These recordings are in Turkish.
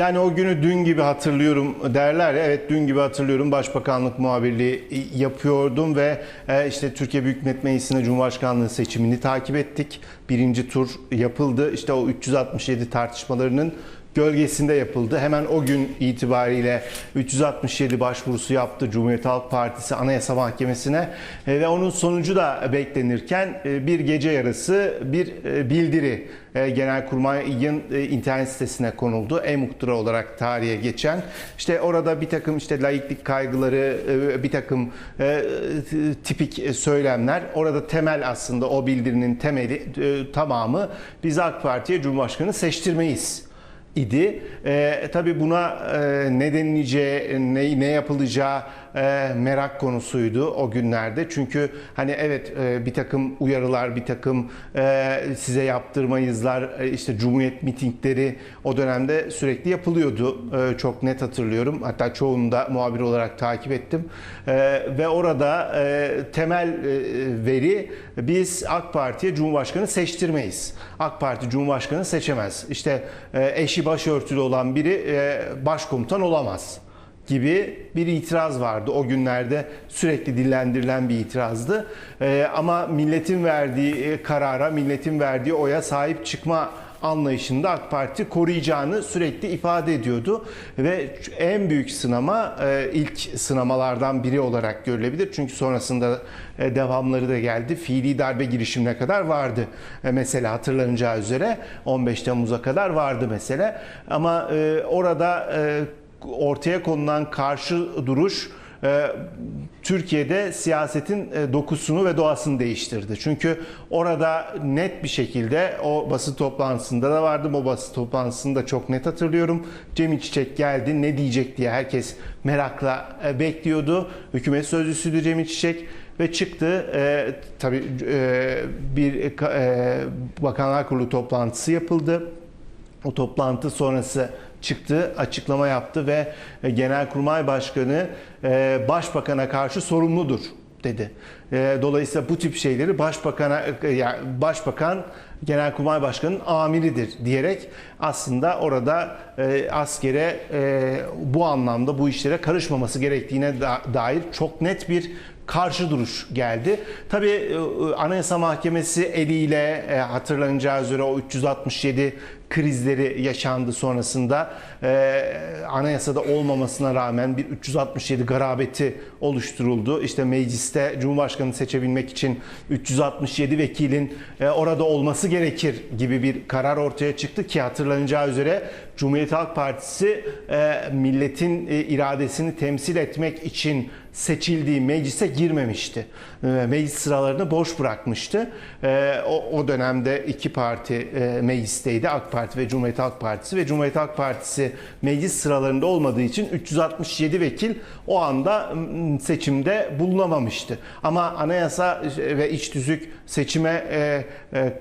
Yani o günü dün gibi hatırlıyorum derler ya. Evet dün gibi hatırlıyorum. Başbakanlık muhabirliği yapıyordum ve e, işte Türkiye Büyük Millet Meclisi'ne Cumhurbaşkanlığı seçimini takip ettik. Birinci tur yapıldı. İşte o 367 tartışmalarının gölgesinde yapıldı. Hemen o gün itibariyle 367 başvurusu yaptı Cumhuriyet Halk Partisi Anayasa Mahkemesi'ne E, ve onun sonucu da beklenirken e, bir gece yarısı bir e, bildiri Genelkurmay'ın internet sitesine konuldu. E-muhtıra olarak tarihe geçen. İşte orada bir takım işte laiklik kaygıları, bir takım tipik söylemler. Orada temel aslında o bildirinin temeli tamamı biz AK Parti'ye Cumhurbaşkanı seçtirmeyiz idi. E, tabii buna e, ne denileceği, ne, ne yapılacağı e, merak konusuydu o günlerde. Çünkü hani evet e, bir takım uyarılar, bir takım e, size yaptırmayızlar, e, işte Cumhuriyet mitingleri o dönemde sürekli yapılıyordu. E, çok net hatırlıyorum. Hatta çoğunu da muhabir olarak takip ettim. E, ve orada e, temel e, veri biz AK Parti'ye Cumhurbaşkanı seçtirmeyiz. AK Parti Cumhurbaşkanı seçemez. İşte e, eşi başörtülü olan biri e, başkomutan olamaz gibi bir itiraz vardı. O günlerde sürekli dillendirilen bir itirazdı. Ee, ama milletin verdiği e, karara, milletin verdiği oya sahip çıkma anlayışında AK Parti koruyacağını sürekli ifade ediyordu ve en büyük sınama e, ilk sınamalardan biri olarak görülebilir. Çünkü sonrasında e, devamları da geldi. Fiili darbe girişimine kadar vardı. Mesela hatırlanacağı üzere 15 Temmuz'a kadar vardı mesele. Ama orada ortaya konulan karşı duruş e, Türkiye'de siyasetin e, dokusunu ve doğasını değiştirdi. Çünkü orada net bir şekilde o basın toplantısında da vardım. O basın toplantısını da çok net hatırlıyorum. Cemil Çiçek geldi ne diyecek diye herkes merakla e, bekliyordu. Hükümet sözcüsüydü Cemil Çiçek ve çıktı. E, tabii e, bir e, Bakanlar Kurulu toplantısı yapıldı. O toplantı sonrası çıktı, açıklama yaptı ve e, Genelkurmay Başkanı e, Başbakan'a karşı sorumludur dedi. E, Dolayısıyla bu tip şeyleri Başbakan'a yani Başbakan Genelkurmay Başkanı'nın amiridir diyerek aslında orada askere bu anlamda bu işlere karışmaması gerektiğine da- dair çok net bir karşı duruş geldi. Tabii Anayasa Mahkemesi eliyle hatırlanacağı üzere o 367 krizleri yaşandı sonrasında e, anayasada olmamasına rağmen bir 367 garabeti oluşturuldu. İşte mecliste Cumhurbaşkanı seçebilmek için 367 vekilin e, orada olması gerekir gibi bir karar ortaya çıktı ki hatırlanacağı üzere Cumhuriyet Halk Partisi e, milletin e, iradesini temsil etmek için seçildiği meclise girmemişti. E, Meclis sıralarını boş bırakmıştı. E, O, o dönemde iki parti e, meclisteydi. AK Parti ve Cumhuriyet Halk Partisi ve Cumhuriyet Halk Partisi meclis sıralarında olmadığı için 367 vekil o anda m, seçimde bulunamamıştı. Ama anayasa ve iç tüzük seçime e,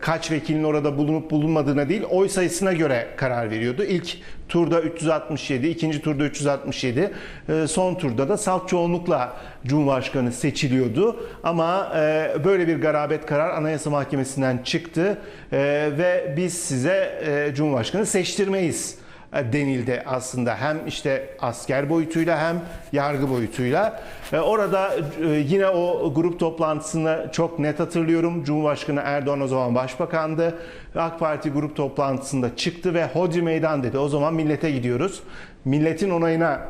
kaç vekilin orada bulunup bulunmadığına değil oy sayısına göre karar veriyordu. İlk turda 367, ikinci turda 367, e, son turda da salt çoğunlukla Cumhurbaşkanı seçiliyordu. Ama e, böyle bir garabet karar Anayasa Mahkemesi'nden çıktı E, ve biz size e, Cumhurbaşkanı seçtirmeyiz denildi aslında hem işte asker boyutuyla hem yargı boyutuyla. E, Orada e, yine o grup toplantısını çok net hatırlıyorum. Cumhurbaşkanı Erdoğan o zaman başbakandı. AK Parti grup toplantısında çıktı ve hodri meydan dedi. O zaman millete gidiyoruz. Milletin onayına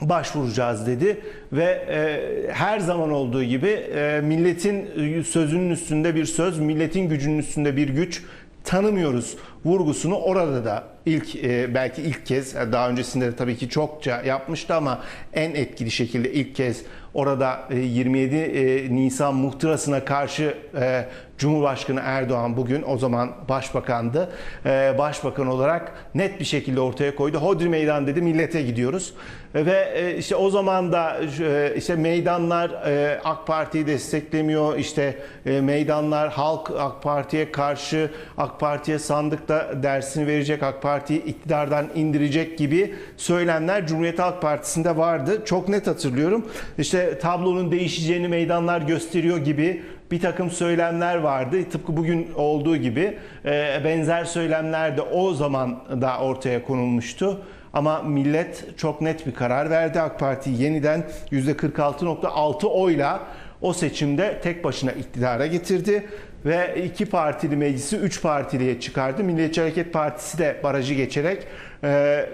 başvuracağız dedi ve e, her zaman olduğu gibi e, milletin sözünün üstünde bir söz, milletin gücünün üstünde bir güç tanımıyoruz vurgusunu orada da ilk e, belki ilk kez e, daha öncesinde de tabii ki çokça yapmıştı ama en etkili şekilde ilk kez orada e, 27 e, Nisan muhtırasına karşı e, Cumhurbaşkanı Erdoğan bugün o zaman başbakandı. E, başbakan olarak net bir şekilde ortaya koydu. Hodri meydan dedi millete gidiyoruz. E, ve e, işte o zaman da e, işte meydanlar e, AK Parti'yi desteklemiyor. İşte e, meydanlar halk AK Parti'ye karşı AK Parti'ye sandıkta dersini verecek, AK Parti'yi iktidardan indirecek gibi söylemler Cumhuriyet Halk Partisi'nde vardı. Çok net hatırlıyorum. İşte tablonun değişeceğini meydanlar gösteriyor gibi bir takım söylemler vardı. Tıpkı bugün olduğu gibi e, benzer söylemler de o zaman da ortaya konulmuştu. Ama millet çok net bir karar verdi. AK Parti yeniden %46.6 oyla o seçimde tek başına iktidara getirdi ve iki partili meclisi üç partiliye çıkardı. Milliyetçi Hareket Partisi de barajı geçerek e,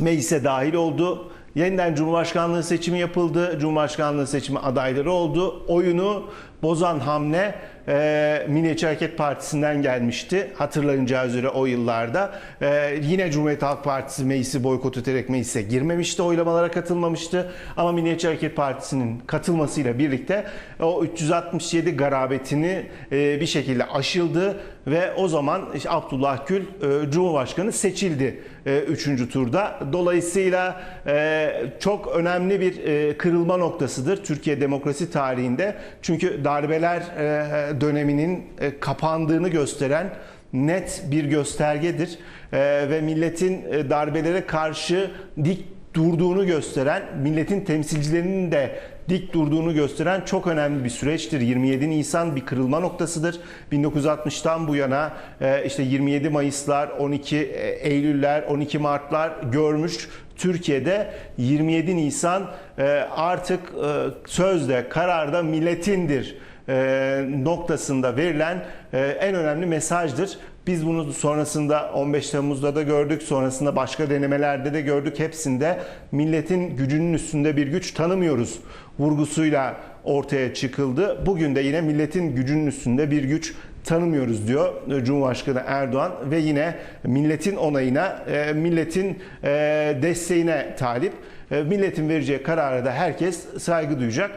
meclise dahil oldu. Yeniden Cumhurbaşkanlığı seçimi yapıldı. Cumhurbaşkanlığı seçimi adayları oldu. Oyunu bozan hamle e, Milliyetçi Hareket Partisi'nden gelmişti. Hatırlanacağı üzere o yıllarda. E, yine Cumhuriyet Halk Partisi meclisi boykot ederek meclise girmemişti. Oylamalara katılmamıştı. Ama Milliyetçi Hareket Partisi'nin katılmasıyla birlikte o 367 garabetini e, bir şekilde aşıldı ve o zaman işte Abdullah Gül e, Cumhurbaşkanı seçildi 3. turda. Dolayısıyla e, çok önemli bir e, kırılma noktasıdır Türkiye demokrasi tarihinde. Çünkü darbeler e, döneminin e, kapandığını gösteren net bir göstergedir E, ve milletin darbelere karşı dik durduğunu gösteren, milletin temsilcilerinin de dik durduğunu gösteren çok önemli bir süreçtir. 27 Nisan bir kırılma noktasıdır. 1960'tan bu yana işte 27 Mayıslar, 12 Eylüller, 12 Martlar görmüş. Türkiye'de 27 Nisan e, artık e, sözde, kararda milletindir e, noktasında verilen en önemli mesajdır. Biz bunu sonrasında 15 Temmuz'da da gördük, sonrasında başka denemelerde de gördük. Hepsinde milletin gücünün üstünde bir güç tanımıyoruz vurgusuyla ortaya çıkıldı. Bugün de yine milletin gücünün üstünde bir güç tanımıyoruz diyor Cumhurbaşkanı Erdoğan ve yine milletin onayına, e, milletin e, desteğine talip. E, Milletin vereceği karara da herkes saygı duyacak.